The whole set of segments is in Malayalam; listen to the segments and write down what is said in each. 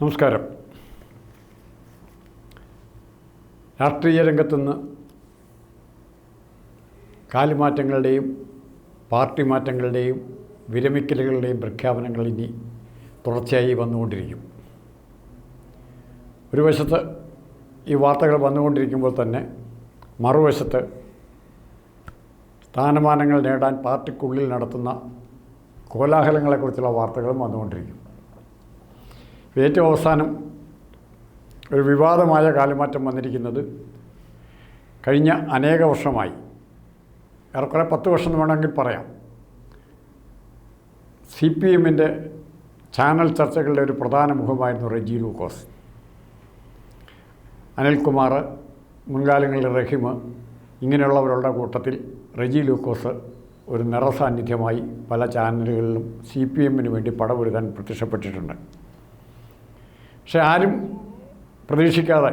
നമസ്കാരം. രാഷ്ട്രീയ രംഗത്തുനിന്ന് കാലുമാറ്റങ്ങളുടെയും പാർട്ടി മാറ്റങ്ങളുടെയും വിരമിക്കലുകളുടെയും പ്രഖ്യാപനങ്ങൾ ഇനി തുടർച്ചയായി വന്നുകൊണ്ടിരിക്കും. ഒരു വശത്ത് ഈ വാർത്തകൾ വന്നുകൊണ്ടിരിക്കുമ്പോൾ തന്നെ മറുവശത്ത് സ്ഥാനമാനങ്ങൾ നേടാൻ പാർട്ടിക്കുള്ളിൽ നടത്തുന്ന കോലാഹലങ്ങളെക്കുറിച്ചുള്ള വാർത്തകളും വന്നുകൊണ്ടിരിക്കും. ഏറ്റവും അവസാനം ഒരു വിവാദമായ കാലമാറ്റം വന്നിരിക്കുന്നത് കഴിഞ്ഞ അനേക വർഷമായി. ഏറെക്കുറെ പത്ത് വർഷം എന്ന് വേണമെങ്കിൽ പറയാം. സി പി എമ്മിന്റെ ചാനൽ ചർച്ചകളുടെ ഒരു പ്രധാന മുഖമായിരുന്നു റെജി ലൂക്കോസ്. അനിൽകുമാർ മുൻകാലങ്ങളിൽ റഹിം ഇങ്ങനെയുള്ളവരുടെ കൂട്ടത്തിൽ റെജി ലൂക്കോസ് ഒരു നിറസാന്നിധ്യമായി പല ചാനലുകളിലും സി പി എമ്മിന് വേണ്ടി പടപൊരുതാൻ പ്രത്യക്ഷപ്പെട്ടിട്ടുണ്ട്. പക്ഷെ ആരും പ്രതീക്ഷിക്കാതെ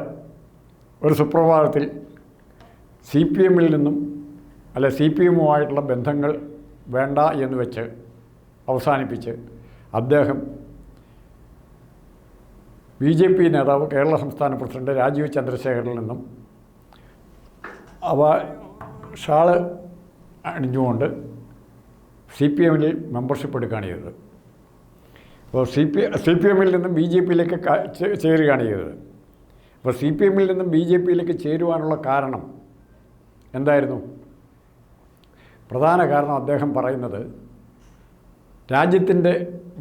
ഒരു സുപ്രഭാതത്തിൽ സി പി എമ്മിൽ നിന്നും അല്ല സി പി എമ്മുമായിട്ടുള്ള ബന്ധങ്ങൾ വേണ്ട എന്ന് വെച്ച് അവസാനിപ്പിച്ച് അദ്ദേഹം ബി ജെ പി നേതാവ് കേരള സംസ്ഥാന പ്രസിഡന്റ് രാജീവ് ചന്ദ്രശേഖറിൽ നിന്നും അവ ഷാൾ അണിഞ്ഞുകൊണ്ട് സി പി എമ്മിൽ മെമ്പർഷിപ്പ് എടുക്കുകയാണ് ചെയ്തത്. അപ്പോൾ സി പി സി പി എമ്മിൽ നിന്നും ബി ജെ പിയിലേക്ക് ചേരുകയാണ് ചെയ്തത്. അപ്പോൾ സി പി എമ്മിൽ നിന്നും ബി ജെ പിയിലേക്ക് ചേരുവാനുള്ള കാരണം എന്തായിരുന്നു? പ്രധാന കാരണം അദ്ദേഹം പറയുന്നത് രാജ്യത്തിന്റെ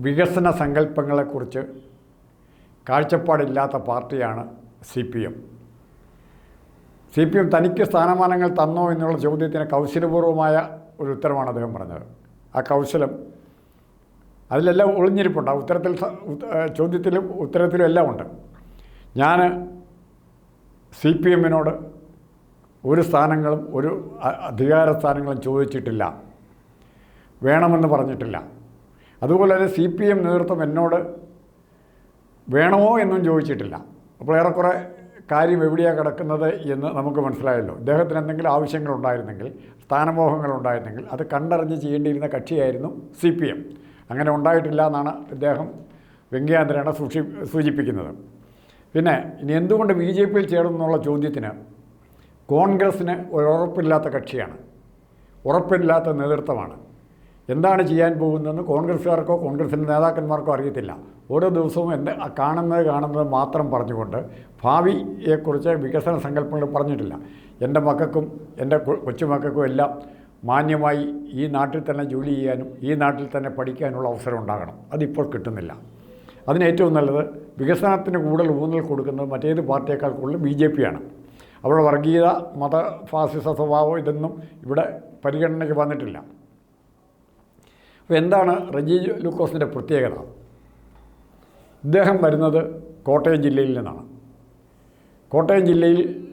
വികസന സങ്കല്പങ്ങളെക്കുറിച്ച് കാഴ്ചപ്പാടില്ലാത്ത പാർട്ടിയാണ് C P M. C P M തനിക്ക് സ്ഥാനമാനങ്ങൾ തന്നോ എന്നുള്ള ചോദ്യത്തിന് കൗശലപൂർവമായ ഒരു ഉത്തരമാണ് അദ്ദേഹം പറഞ്ഞത്. ആ കൗശലം അതിലെല്ലാം ഒളിഞ്ഞിരിപ്പുണ്ട്. ആ ഉത്തരത്തിൽ ചോദ്യത്തിലും ഉത്തരത്തിലും എല്ലാം ഉണ്ട്. ഞാൻ സി പി എമ്മിനോട് ഒരു സ്ഥാനങ്ങളും ഒരു അധികാര സ്ഥാനങ്ങളും ചോദിച്ചിട്ടില്ല. വേണമെന്ന് പറഞ്ഞിട്ടില്ല. അതുപോലെ തന്നെ സി പി എം നേതൃത്വം എന്നോട് വേണമോ എന്നും ചോദിച്ചിട്ടില്ല. അപ്പോൾ ഏറെക്കുറെ കാര്യം എവിടെയാണ് കിടക്കുന്നത് എന്ന് നമുക്ക് മനസ്സിലായല്ലോ. ഇദ്ദേഹത്തിന് എന്തെങ്കിലും ആവശ്യങ്ങളുണ്ടായിരുന്നെങ്കിൽ സ്ഥാനമോഹങ്ങളുണ്ടായിരുന്നെങ്കിൽ അത് കണ്ടറിഞ്ഞ് ചെയ്യേണ്ടിയിരുന്ന കക്ഷിയായിരുന്നു സി പി എം. അങ്ങനെ ഉണ്ടായിട്ടില്ല എന്നാണ് ഇദ്ദേഹം വ്യംഗ്യാന്തരേണ സൂക്ഷി സൂചിപ്പിക്കുന്നത്. പിന്നെ ഇനി എന്തുകൊണ്ട് ബി ജെ പിയിൽ ചേർന്നു എന്നുള്ള ചോദ്യത്തിന് കോൺഗ്രസ്സിന് ഒരു ഉറപ്പില്ലാത്ത കക്ഷിയാണ്. ഉറപ്പില്ലാത്ത നേതൃത്വമാണ്. എന്താണ് ചെയ്യാൻ പോകുന്നതെന്ന് കോൺഗ്രസ്സുകാർക്കോ കോൺഗ്രസിന്റെ നേതാക്കന്മാർക്കോ അറിയത്തില്ല. ഓരോ ദിവസവും ആ കാണുന്നത് കാണുന്നത് മാത്രം പറഞ്ഞുകൊണ്ട് ഭാവിയെക്കുറിച്ച് വികസന സങ്കല്പങ്ങൾ പറഞ്ഞിട്ടില്ല. എന്റെ മക്കൾക്കും എന്റെ കൊച്ചുമക്കൾക്കും എല്ലാം മാന്യമായി ഈ നാട്ടിൽ തന്നെ ജോലി ചെയ്യാനും ഈ നാട്ടിൽ തന്നെ പഠിക്കാനുള്ള അവസരം ഉണ്ടാകണം. അതിപ്പോൾ കിട്ടുന്നില്ല. അതിന് ഏറ്റവും നല്ലത് വികസനത്തിന് കൂടുതൽ ഊന്നൽ കൊടുക്കുന്നത് മറ്റേത് പാർട്ടിയേക്കാൾ കൂടുതൽ ബി ജെ പിയാണ്. അവരുടെ വർഗീയത മത ഫാസിസ സ്വഭാവം ഇതൊന്നും ഇവിടെ പരിഗണനയ്ക്ക് വന്നിട്ടില്ല. അപ്പോൾ എന്താണ് റജി ലൂക്കോസിന്റെ പ്രത്യേകത? ഇദ്ദേഹം വരുന്നത് കോട്ടയം ജില്ലയിൽ നിന്നാണ്. കോട്ടയം ജില്ലയിൽ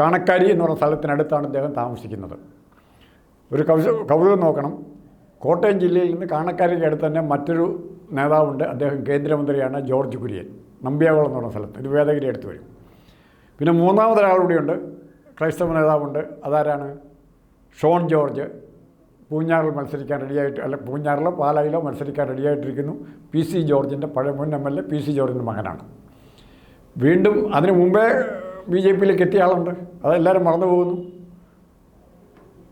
കാണക്കാരി എന്ന് പറഞ്ഞ സ്ഥലത്തിനടുത്താണ് അദ്ദേഹം താമസിക്കുന്നത്. ഒരു കൗശ കൗതുകം നോക്കണം. കോട്ടയം ജില്ലയിൽ നിന്ന് കാണക്കാരിക്ക് അടുത്ത് തന്നെ മറ്റൊരു നേതാവുണ്ട്. അദ്ദേഹം കേന്ദ്രമന്ത്രിയാണ് ജോർജ് കുര്യൻ. നമ്പ്യാകുളം എന്ന് പറഞ്ഞ സ്ഥലത്ത്. ഇത് വേദഗിരി അടുത്ത് വരും. പിന്നെ മൂന്നാമതൊരാൾ കൂടിയുണ്ട് ക്രൈസ്തവ നേതാവുണ്ട്. അതാരാണ്? ഷോൺ ജോർജ്. പൂഞ്ഞാറിൽ മത്സരിക്കാൻ റെഡിയായിട്ട് അല്ല പൂഞ്ഞാറിലോ പാലായിലോ മത്സരിക്കാൻ റെഡിയായിട്ടിരിക്കുന്നു. പി സി ജോർജിന്റെ പഴയ മുൻ M L A P C ജോർജിന്റെ മകനാണ്. വീണ്ടും അതിനു മുമ്പേ ബി ജെ പിയിലേക്ക് എത്തിയ ആളുണ്ട് അതെല്ലാവരും മറന്നു പോകുന്നു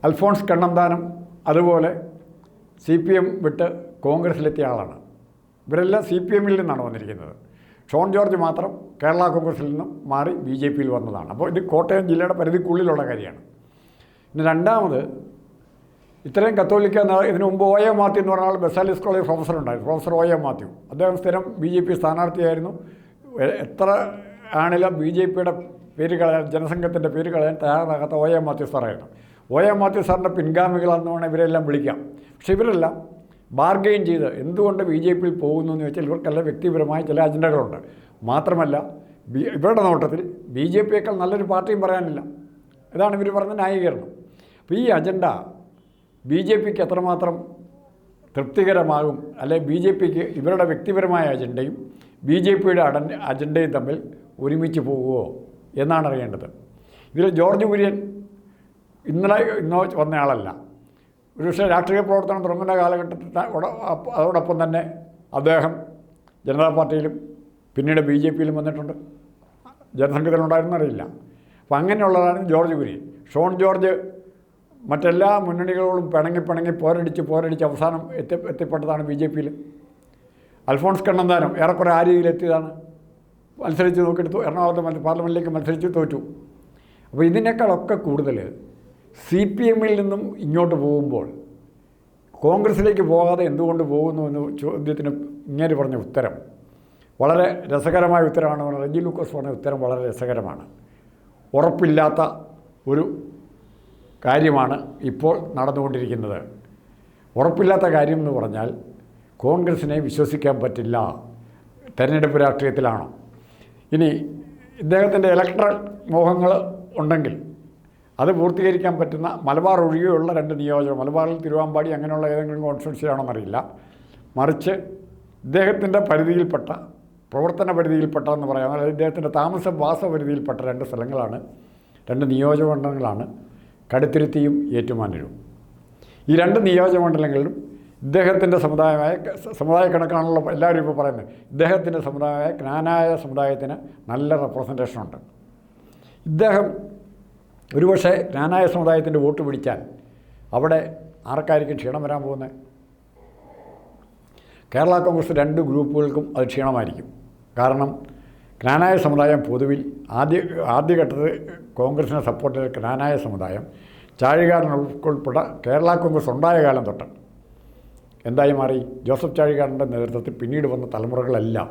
അൽഫോൺസ് കണ്ണന്താനം അതുപോലെ സി പി എം വിട്ട് കോൺഗ്രസ്സിലെത്തിയ ആളാണ്. ഇവരെല്ലാം സി പി എമ്മിൽ നിന്നാണ് വന്നിരിക്കുന്നത്. ഷോൺ ജോർജ് മാത്രം കേരള കോൺഗ്രസിൽ നിന്നും മാറി ബി ജെ പിയിൽ വന്നതാണ്. അപ്പോൾ ഇത് കോട്ടയം ജില്ലയുടെ പരിധിക്കുള്ളിലുള്ള കാര്യമാണ്. പിന്നെ രണ്ടാമത് ഇത്രയും കത്തോലിക്ക ഇതിനു മുമ്പ് ഒ എ മാത്യു എന്ന് പറഞ്ഞാൽ ബെസാലിസ് കോളേജ് പ്രൊഫസർ ഉണ്ടായിരുന്നു. Professor O A Mathew. അദ്ദേഹം സ്ഥിരം ബി ജെ പി സ്ഥാനാർത്ഥിയായിരുന്നു. എത്ര ആണെങ്കിലും ബി ജെ പിയുടെ പേര് കളയാൻ ജനസംഘത്തിന്റെ പേര് കളയാൻ തയ്യാറാകാത്ത ഒ എ മാത്യു സാറായിരുന്നു. ഒ എ മാത്യു സാറിന്റെ പിൻഗാമികളെന്ന് വേണം ഇവരെല്ലാം വിളിക്കാം. പക്ഷേ ഇവരെല്ലാം ബാർഗെയിൻ ചെയ്ത് എന്തുകൊണ്ട് ബി ജെ പിയിൽ പോകുന്നു എന്ന് വെച്ചാൽ ഇവർക്കെല്ലാം വ്യക്തിപരമായ ചില അജണ്ടകളുണ്ട്. മാത്രമല്ല ബി ഇവരുടെ നോട്ടത്തിൽ ബി ജെ പിയേക്കാൾ നല്ലൊരു പാർട്ടിയും പറയാനില്ല. ഇതാണ് ഇവർ പറഞ്ഞ ന്യായീകരണം. അപ്പോൾ ഈ അജണ്ട ബി ജെ പിക്ക് എത്രമാത്രം തൃപ്തികരമാകും അല്ലെ ബി ജെ പിക്ക് ഇവരുടെ വ്യക്തിപരമായ അജണ്ടയും ബി ജെ പിയുടെ അജണ്ടയും തമ്മിൽ ഒരുമിച്ച് പോകുമോ എന്നാണ് അറിയേണ്ടത് ഇതിൽ ജോർജ് കുര്യൻ ഇന്നലെ ഇന്നോ വന്നയാളല്ല ഒരു പക്ഷേ രാഷ്ട്രീയ പ്രവർത്തനം തുടങ്ങുന്ന കാലഘട്ടത്തിൽ അതോടൊപ്പം തന്നെ അദ്ദേഹം ജനതാ പാർട്ടിയിലും പിന്നീട് ബി ജെ പിയിലും വന്നിട്ടുണ്ട്. അറിയില്ല അപ്പം അങ്ങനെയുള്ളതാണ് ജോർജ് കുര്യൻ. ഷോൺ ജോർജ് മറ്റെല്ലാ മുന്നണികളോടും പിണങ്ങി പിണങ്ങി പോരടിച്ച് പോരടിച്ച് അവസാനം എത്തി എത്തിപ്പെട്ടതാണ് ബി ജെ പിയിൽ അൽഫോൺസ് കണ്ണന്താനം ഏറെക്കുറെ ആ രീതിയിലെത്തിയതാണ്. മത്സരിച്ച് നോക്കിയെടുത്തു എറണാകുളത്ത് പാർലമെന്റിലേക്ക് മത്സരിച്ച് തോറ്റു. അപ്പോൾ ഇതിനേക്കാളൊക്കെ കൂടുതൽ സി പി എമ്മിൽ നിന്നും ഇങ്ങോട്ട് പോകുമ്പോൾ കോൺഗ്രസിലേക്ക് പോകാതെ എന്തുകൊണ്ട് പോകുന്നു എന്ന ചോദ്യത്തിന് ഇങ്ങനെ പറഞ്ഞ ഉത്തരം വളരെ രസകരമായ ഉത്തരമാണ്. റഞ്ജി ലൂക്കോസ് പറഞ്ഞ ഉത്തരം വളരെ രസകരമാണ്. ഉറപ്പില്ലാത്ത ഒരു കാര്യമാണ് ഇപ്പോൾ നടന്നുകൊണ്ടിരിക്കുന്നത്. ഉറപ്പില്ലാത്ത കാര്യം എന്ന് പറഞ്ഞാൽ കോൺഗ്രസിനെ വിശ്വസിക്കാൻ പറ്റില്ല. തെരഞ്ഞെടുപ്പ് രാഷ്ട്രീയത്തിലാണോ? ഇനി ഇദ്ദേഹത്തിന്റെ ഇലക്ട്രൽ മോഹങ്ങൾ ഉണ്ടെങ്കിൽ അത് പൂർത്തീകരിക്കാൻ പറ്റുന്ന മലബാർ ഒഴികെയുള്ള രണ്ട് നിയോജകം മലബാറിൽ തിരുവാമ്പാടി അങ്ങനെയുള്ള ഏതെങ്കിലും കോൺസ്റ്റിറ്റ്യൻസിയാണോന്നറിയില്ല മറിച്ച് ഇദ്ദേഹത്തിന്റെ പരിധിയിൽപ്പെട്ട പ്രവർത്തന പരിധിയിൽപ്പെട്ട എന്ന് പറയാം. അതായത് ഇദ്ദേഹത്തിന്റെ താമസ വാസ പരിധിയിൽപ്പെട്ട രണ്ട് സ്ഥലങ്ങളാണ് രണ്ട് നിയോജകമണ്ഡലങ്ങളാണ് കടുത്തിരുത്തിയും ഏറ്റുമാനൂരും. ഈ രണ്ട് നിയോജകമണ്ഡലങ്ങളിലും ഇദ്ദേഹത്തിന്റെ സമുദായമായ സമുദായ കണക്കാണല്ലോ എല്ലാവരും ഇപ്പോൾ പറയുന്നത്. ഇദ്ദേഹത്തിന്റെ സമുദായമായ ജ്ഞാനായ സമുദായത്തിന് നല്ല റെപ്രസെന്റേഷൻ ഉണ്ട്. ഇദ്ദേഹം ഒരുപക്ഷെ ജ്ഞാനായ സമുദായത്തിന്റെ വോട്ട് പിടിച്ചാൽ അവിടെ ആർക്കായിരിക്കും ക്ഷീണം വരാൻ പോകുന്നത്? കേരള കോൺഗ്രസ് രണ്ട് ഗ്രൂപ്പുകൾക്കും അത് ക്ഷീണമായിരിക്കും. കാരണം ജ്ഞാനായ സമുദായം പൊതുവിൽ ആദ്യ ആദ്യഘട്ടത്തിൽ കോൺഗ്രസിനെ സപ്പോർട്ട് ചെയ്ത ജ്ഞാനായ സമുദായം ചാഴികാരൻ ഉൾപ്പെടെ കേരള കോൺഗ്രസ് ഉണ്ടായ കാലം തൊട്ട് എന്തായി മാറി? ജോസഫ് ചാഴികാടന്റെ നേതൃത്വത്തിൽ പിന്നീട് വന്ന തലമുറകളെല്ലാം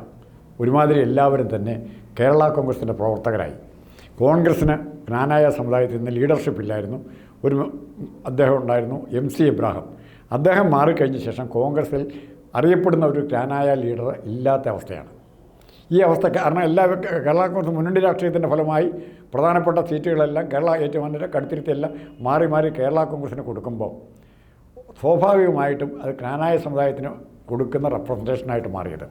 ഒരുമാതിരി എല്ലാവരും തന്നെ കേരള കോൺഗ്രസിന്റെ പ്രവർത്തകരായി. കോൺഗ്രസ്സിന് ജ്ഞാനായ സമുദായത്തിൽ നിന്ന് ലീഡർഷിപ്പ് ഇല്ലായിരുന്നു. ഒരു അദ്ദേഹം ഉണ്ടായിരുന്നു എം സി ഇബ്രാഹിം അദ്ദേഹം മാറിക്കഴിഞ്ഞ ശേഷം കോൺഗ്രസ്സിൽ അറിയപ്പെടുന്ന ഒരു ജ്ഞാനായ ലീഡർ ഇല്ലാത്ത അവസ്ഥയാണ്. ഈ അവസ്ഥ കാരണം എല്ലാ കേരള കോൺഗ്രസ് മുന്നണി രാഷ്ട്രീയത്തിന്റെ ഫലമായി പ്രധാനപ്പെട്ട സീറ്റുകളെല്ലാം കേരള ഏറ്റുമാനൂരെ കടുത്തിരുത്തെല്ലാം മാറി മാറി കേരള കോൺഗ്രസ്സിന് കൊടുക്കുമ്പോൾ സ്വാഭാവികമായിട്ടും അത് ജ്ഞാനായ സമുദായത്തിന് കൊടുക്കുന്ന റെപ്രസെന്റേഷനായിട്ട് മാറിയത്.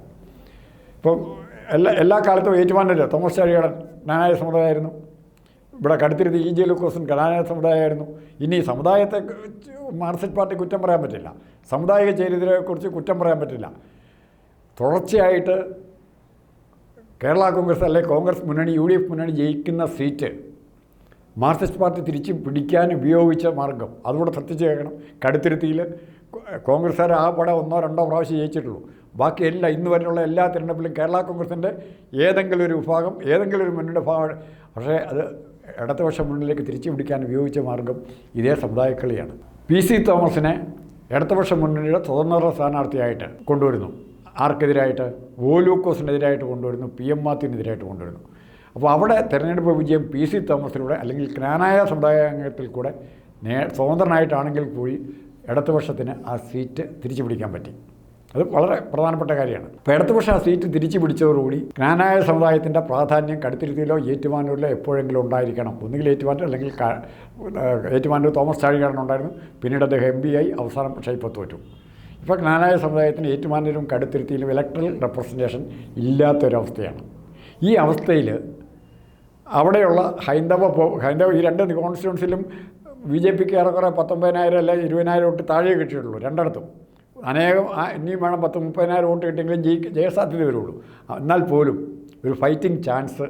ഇപ്പം എല്ലാ എല്ലാ കാലത്തും ഏറ്റുമാനല്ല തോമസ് ചാഴികടൻ ജ്ഞാനായ സമുദായമായിരുന്നു. ഇവിടെ കടുത്തിരുത്തി ഇ ജെ ലൂക്കോസും ജ്ഞാനായ സമുദായമായിരുന്നു. ഇനി സമുദായത്തെ മാർക്സിസ്റ്റ് പാർട്ടി കുറ്റം പറയാൻ പറ്റില്ല. സമുദായിക ചേരിതിരെക്കുറിച്ച് കുറ്റം പറയാൻ പറ്റില്ല. തുടർച്ചയായിട്ട് കേരള കോൺഗ്രസ് അല്ലെ കോൺഗ്രസ് മുന്നണി യു ഡി എഫ് മുന്നണി ജയിക്കുന്ന സീറ്റ് മാർക്സിസ്റ്റ് പാർട്ടി തിരിച്ച് പിടിക്കാൻ ഉപയോഗിച്ച മാർഗം. അതുകൂടെ ശ്രദ്ധിച്ച് ചെയ്യണം കടുത്തിരുത്തിയിൽ കോൺഗ്രസ്സുകാർ ആ പടം ഒന്നോ രണ്ടോ പ്രാവശ്യം ജയിച്ചിട്ടുള്ളൂ. ബാക്കി എല്ലാ ഇന്ന് വരെയുള്ള എല്ലാ തിരഞ്ഞെടുപ്പിലും കേരള കോൺഗ്രസിന്റെ ഏതെങ്കിലും ഒരു വിഭാഗം ഏതെങ്കിലും ഒരു മുന്നണി ഭാഗം. പക്ഷേ അത് ഇടതുപക്ഷ മുന്നിലേക്ക് തിരിച്ചു പിടിക്കാൻ ഉപയോഗിച്ച മാർഗം ഇതേ സമുദായക്കളിയാണ്. പി സി തോമസിനെ ഇടതുപക്ഷ മുന്നണിയുടെ സ്വതന്ത്ര സ്ഥാനാർത്ഥിയായിട്ട് കൊണ്ടുവരുന്നു. ആർക്കെതിരായിട്ട്? ഓലൂക്കോസിനെതിരായിട്ട് കൊണ്ടുവരുന്നു. പി എം മാത്യുവിനെതിരായിട്ട് കൊണ്ടുവരുന്നു. അപ്പോൾ അവിടെ തിരഞ്ഞെടുപ്പ് വിജയം പി സി തോമസിലൂടെ അല്ലെങ്കിൽ ജ്ഞാനായ സമുദായത്തിൽ കൂടെ നേ സ്വതന്ത്രനായിട്ടാണെങ്കിൽ കൂടി ഇടതുപക്ഷത്തിന് ആ സീറ്റ് തിരിച്ചു പിടിക്കാൻ പറ്റി. അത് വളരെ പ്രധാനപ്പെട്ട കാര്യമാണ്. അപ്പോൾ ഇടതുപക്ഷം ആ സീറ്റ് തിരിച്ചു പിടിച്ചതോടുകൂടി ജ്ഞാനായ സമുദായത്തിന്റെ പ്രാധാന്യം കടുത്തിരുത്തിയിലോ ഏറ്റുമാനൂരിലോ എപ്പോഴെങ്കിലും ഉണ്ടായിരിക്കണം. ഒന്നുകിൽ ഏറ്റുമാനൂർ അല്ലെങ്കിൽ ഏറ്റുമാനൂർ തോമസ് ചാഴികാരൻ ഉണ്ടായിരുന്നു. പിന്നീട് അദ്ദേഹം എം ബി ആയി അവസാനം പക്ഷേ ഇപ്പോൾ തോറ്റു. ഇപ്പോൾ ജ്ഞാനായ സമുദായത്തിന് ഏറ്റുമാനൂരും കടുത്തിരുത്തിയിലും ഇലക്ട്രൽ റെപ്രസെന്റേഷൻ ഇല്ലാത്തൊരവസ്ഥയാണ്. ഈ അവസ്ഥയിൽ അവിടെയുള്ള ഹൈന്ദവ ഹൈന്ദവ ഈ രണ്ട് കോൺസ്റ്റിറ്റ്യൻസിലും ബി ജെ പിക്ക് ഏറെക്കുറെ പത്തൊമ്പതിനായിരം അല്ല ഇരുപതിനായിരം വോട്ട് താഴെ കിട്ടിയിട്ടുള്ളൂ രണ്ടിടത്തും. അനേകം ഇനിയും വേണം പത്ത് മുപ്പതിനായിരം വോട്ട് കിട്ടിയെങ്കിലും ജയി ജയസാധ്യത വരുള്ളൂ. എന്നാൽ പോലും ഒരു ഫൈറ്റിംഗ് ചാൻസ്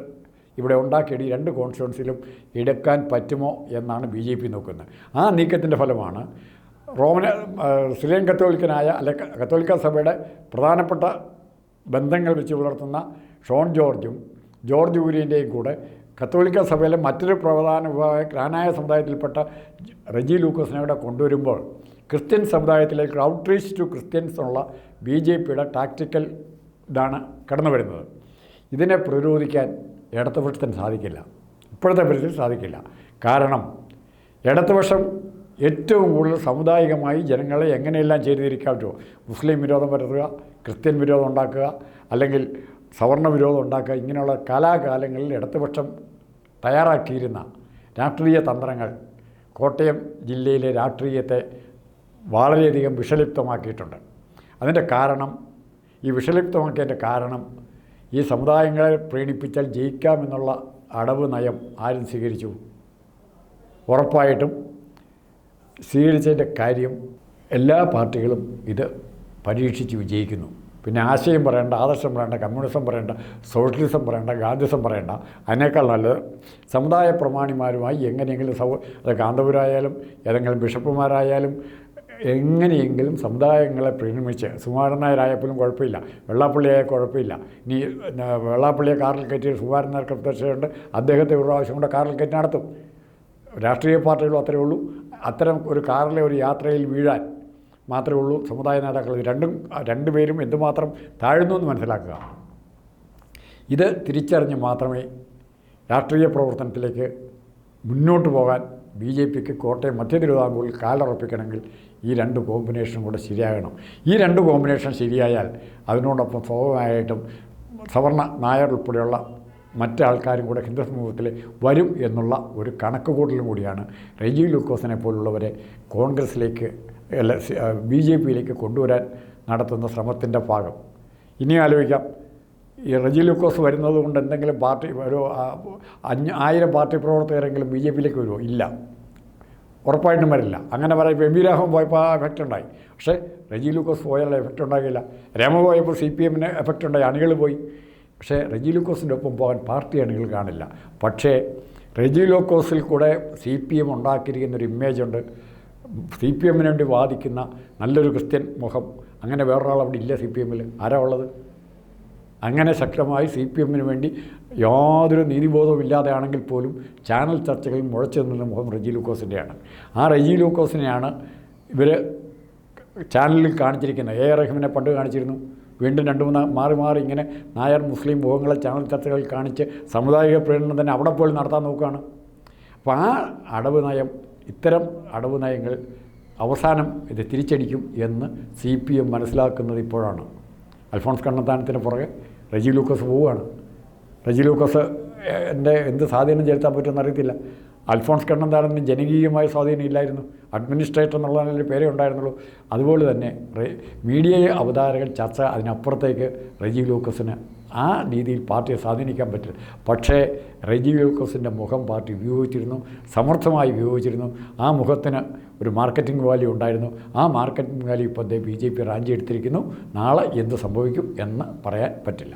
ഇവിടെ ഉണ്ടാക്കിയിട്ട് ഈ രണ്ട് കോൺസ്റ്റിറ്റ്യൻസിലും എടുക്കാൻ പറ്റുമോ എന്നാണ് ബി ജെ പി നോക്കുന്നത്. ആ നീക്കത്തിന്റെ ഫലമാണ് റോമൻ സിറിയൻ കത്തോലിക്കനായ അല്ലെ കത്തോലിക്ക സഭയുടെ പ്രധാനപ്പെട്ട ബന്ധങ്ങൾ വെച്ച് പുലർത്തുന്ന ഷോൺ ജോർജും ജോർജ് ഊരിന്റെയും കൂടെ കത്തോലിക്ക സഭയിലെ മറ്റൊരു പ്രധാന വിഭാഗം ഗ്രാനായ സമുദായത്തിൽപ്പെട്ട റെജി ലൂക്കോസിനെ ഇവിടെ കൊണ്ടുവരുമ്പോൾ ക്രിസ്ത്യൻ സമുദായത്തിലേക്ക് ഔട്ട്റീച്ച് ടു ക്രിസ്ത്യൻസ് എന്നുള്ള ബി ജെ പിയുടെ ടാക്റ്റിക്കൽ ഇതാണ് കടന്നു വരുന്നത്. ഇതിനെ പ്രതിരോധിക്കാൻ ഇടതുപക്ഷത്തിന് സാധിക്കില്ല. ഇപ്പോഴത്തെ പരിസ്ഥിതി സാധിക്കില്ല. കാരണം ഇടതുപക്ഷം ഏറ്റവും കൂടുതൽ സാമുദായികമായി ജനങ്ങളെ എങ്ങനെയെല്ലാം ചെയ്തിരിക്കാൻ പറ്റുമോ? മുസ്ലിം വിരോധം വരുത്തുക ക്രിസ്ത്യൻ വിരോധം ഉണ്ടാക്കുക അല്ലെങ്കിൽ സവർണ വിരോധം ഉണ്ടാക്കുക ഇങ്ങനെയുള്ള കലാകാലങ്ങളിൽ ഇടതുപക്ഷം തയ്യാറാക്കിയിരുന്ന രാഷ്ട്രീയ തന്ത്രങ്ങൾ കോട്ടയം ജില്ലയിലെ രാഷ്ട്രീയത്തെ വളരെയധികം വിഷലിപ്തമാക്കിയിട്ടുണ്ട്. അതിന്റെ കാരണം ഈ വിഷലിപ്തമാക്കിയതിന്റെ കാരണം ഈ സമുദായങ്ങളെ പ്രീണിപ്പിച്ചാൽ ജയിക്കാമെന്നുള്ള അടവ് നയം ആരും സ്വീകരിച്ചു. ഉറപ്പായിട്ടും സ്വീകരിച്ചതിന്റെ കാര്യം എല്ലാ പാർട്ടികളും ഇത് പരീക്ഷിച്ച് വിജയിക്കുന്നു. പിന്നെ ആശയം പറയേണ്ട ആദർശം പറയേണ്ട കമ്മ്യൂണിസം പറയേണ്ട സോഷ്യലിസം പറയേണ്ട ഗാന്ധിസം പറയേണ്ട. അതിനേക്കാൾ നല്ലത് സമുദായ പ്രമാണിമാരുമായി എങ്ങനെയെങ്കിലും സൗ അത് കാന്തപുരായാലും ഏതെങ്കിലും ബിഷപ്പുമാരായാലും എങ്ങനെയെങ്കിലും സമുദായങ്ങളെ പ്രീണിമിച്ച് സുമാരനായരായ പോലും കുഴപ്പമില്ല വെള്ളാപ്പള്ളിയായ കുഴപ്പമില്ല. ഇനി വെള്ളാപ്പള്ളിയെ കാറിൽ കയറ്റി സുകുമാരൻ നായർക്ക് പ്രത്യക്ഷമുണ്ട് അദ്ദേഹത്തെ ഒരു പ്രാവശ്യം കൂടെ കാറിൽ കയറ്റി നടത്തും. രാഷ്ട്രീയ പാർട്ടികളും അത്രയേ ഉള്ളൂ. അത്തരം ഒരു കാറിലെ ഒരു യാത്രയിൽ വീഴാൻ മാത്രമേ ഉള്ളൂ. സമുദായ നേതാക്കൾ രണ്ടും രണ്ടുപേരും എന്തുമാത്രം താഴ്ന്നു എന്ന് മനസ്സിലാക്കുക. ഇത് തിരിച്ചറിഞ്ഞ് മാത്രമേ രാഷ്ട്രീയ പ്രവർത്തനത്തിലേക്ക് മുന്നോട്ട് പോകാൻ ബി ജെ പിക്ക് കോട്ടയം മധ്യ തിരുവിതാംകൂറിൽ കാലുറപ്പിക്കണമെങ്കിൽ ഈ രണ്ട് കോമ്പിനേഷനും കൂടെ ശരിയാകണം. ഈ രണ്ട് കോമ്പിനേഷൻ ശരിയായാൽ അതിനോടൊപ്പം സ്വാഭാവികമായിട്ടും സവർണ നായർ ഉൾപ്പെടെയുള്ള മറ്റാൾക്കാരും കൂടെ ഹിന്ദു സമൂഹത്തിൽ വരും എന്നുള്ള ഒരു കണക്കുകൂട്ടലും കൂടിയാണ് റെജി ലൂക്കോസിനെ പോലുള്ളവരെ കോൺഗ്രസ്സിലേക്ക് അല്ല ബി ജെ പിയിലേക്ക് കൊണ്ടുവരാൻ നടത്തുന്ന ശ്രമത്തിന്റെ ഭാഗം. ഇനി ആലോചിക്കാം. ഈ റജി ലൂക്കോസ് വരുന്നത് കൊണ്ട് എന്തെങ്കിലും പാർട്ടി ഒരു അഞ്ഞ് ആയിരം പാർട്ടി പ്രവർത്തകരെങ്കിലും ബി ജെ പിയിലേക്ക് വരുമോ? ഇല്ല. ഉറപ്പായിട്ടും വരില്ല. അങ്ങനെ പറയുമ്പോൾ എം വി രാഘവൻ പോയപ്പോൾ ആ എഫക്റ്റ് ഉണ്ടായി. പക്ഷേ റജി ലൂക്കോസ് പോയാൽ എഫക്റ്റ് ഉണ്ടാകില്ല. രമ പോയപ്പോൾ സി പി എമ്മിന് എഫക്റ്റ് ഉണ്ടായി. അണികൾ പോയി. പക്ഷേ റെജി ലൂക്കോസിന്റെ ഒപ്പം പോകാൻ പാർട്ടി അണികൾ കാണില്ല. പക്ഷേ റെജി ലൂക്കോസിൽ കൂടെ സി പി എം ഉണ്ടാക്കിയിരിക്കുന്നൊരു ഇമേജ് ഉണ്ട്. സി പി എമ്മിന് വേണ്ടി വാദിക്കുന്ന നല്ലൊരു ക്രിസ്ത്യൻ മുഖം അങ്ങനെ വേറൊരാൾ അവിടെ ഇല്ല സി പി എമ്മിൽ. ആരാ ഉള്ളത്? അങ്ങനെ ശക്തമായി സി പി എമ്മിന് വേണ്ടി യാതൊരു നീതിബോധവും ഇല്ലാതെ ആണെങ്കിൽ പോലും ചാനൽ ചർച്ചകളിൽ മുഴച്ചു നിന്ന മുഖം റെജി ലൂക്കോസിന്റെയാണ്. ആ റെജി ലൂക്കോസിനെയാണ് ഇവർ ചാനലിൽ കാണിച്ചിരിക്കുന്നത്. എ റഹീമിനെ പണ്ട് കാണിച്ചിരുന്നു. വീണ്ടും രണ്ട് മൂന്ന് മാറി മാറി ഇങ്ങനെ നായർ മുസ്ലിം മുഖങ്ങളെ ചാനൽ ചർച്ചകളിൽ കാണിച്ച് സാമുദായിക പ്രീണനം തന്നെ അവിടെ പോലും നടത്താൻ നോക്കുകയാണ്. അപ്പോൾ ആ അടവ് നയം ഇത്തരം അടവ് നയങ്ങൾ അവസാനം ഇത് തിരിച്ചടിക്കും എന്ന് സി പി എം മനസ്സിലാക്കുന്നത് ഇപ്പോഴാണ്. അൽഫോൺസ് കണ്ണന്താനത്തിന് പുറകെ റജി ലൂക്കസ് പോവുകയാണ്. റജി ലൂക്കസ് എന്റെ എന്ത് സ്വാധീനം ചെലുത്താൻ പറ്റുമെന്ന് അറിയത്തില്ല. അൽഫോൺസ് കണ്ണന്താനത്തിന് ജനകീയമായ സ്വാധീനം ഇല്ലായിരുന്നു. അഡ്മിനിസ്ട്രേറ്റർ എന്നുള്ള പേരെ ഉണ്ടായിരുന്നുള്ളൂ. അതുപോലെ തന്നെ മീഡിയ അവതാരകൻ ചർച്ച അതിനപ്പുറത്തേക്ക് റജി ലൂക്കസിന് ആ രീതിയിൽ പാർട്ടിയെ സ്വാധീനിക്കാൻ പറ്റില്ല. പക്ഷേ റെജി ലൂക്കസിന്റെ മുഖം പാർട്ടി ഉപയോഗിച്ചിരുന്നു സമർത്ഥമായി ഉപയോഗിച്ചിരുന്നു. ആ മുഖത്തിന് ഒരു മാർക്കറ്റിംഗ് വാല്യൂ ഉണ്ടായിരുന്നു. ആ മാർക്കറ്റിംഗ് വാല്യൂ ഇപ്പോൾ ബി ജെ പി റാഞ്ചി എടുത്തിരിക്കുന്നു. നാളെ എന്ത് സംഭവിക്കും എന്ന് പറയാൻ പറ്റില്ല.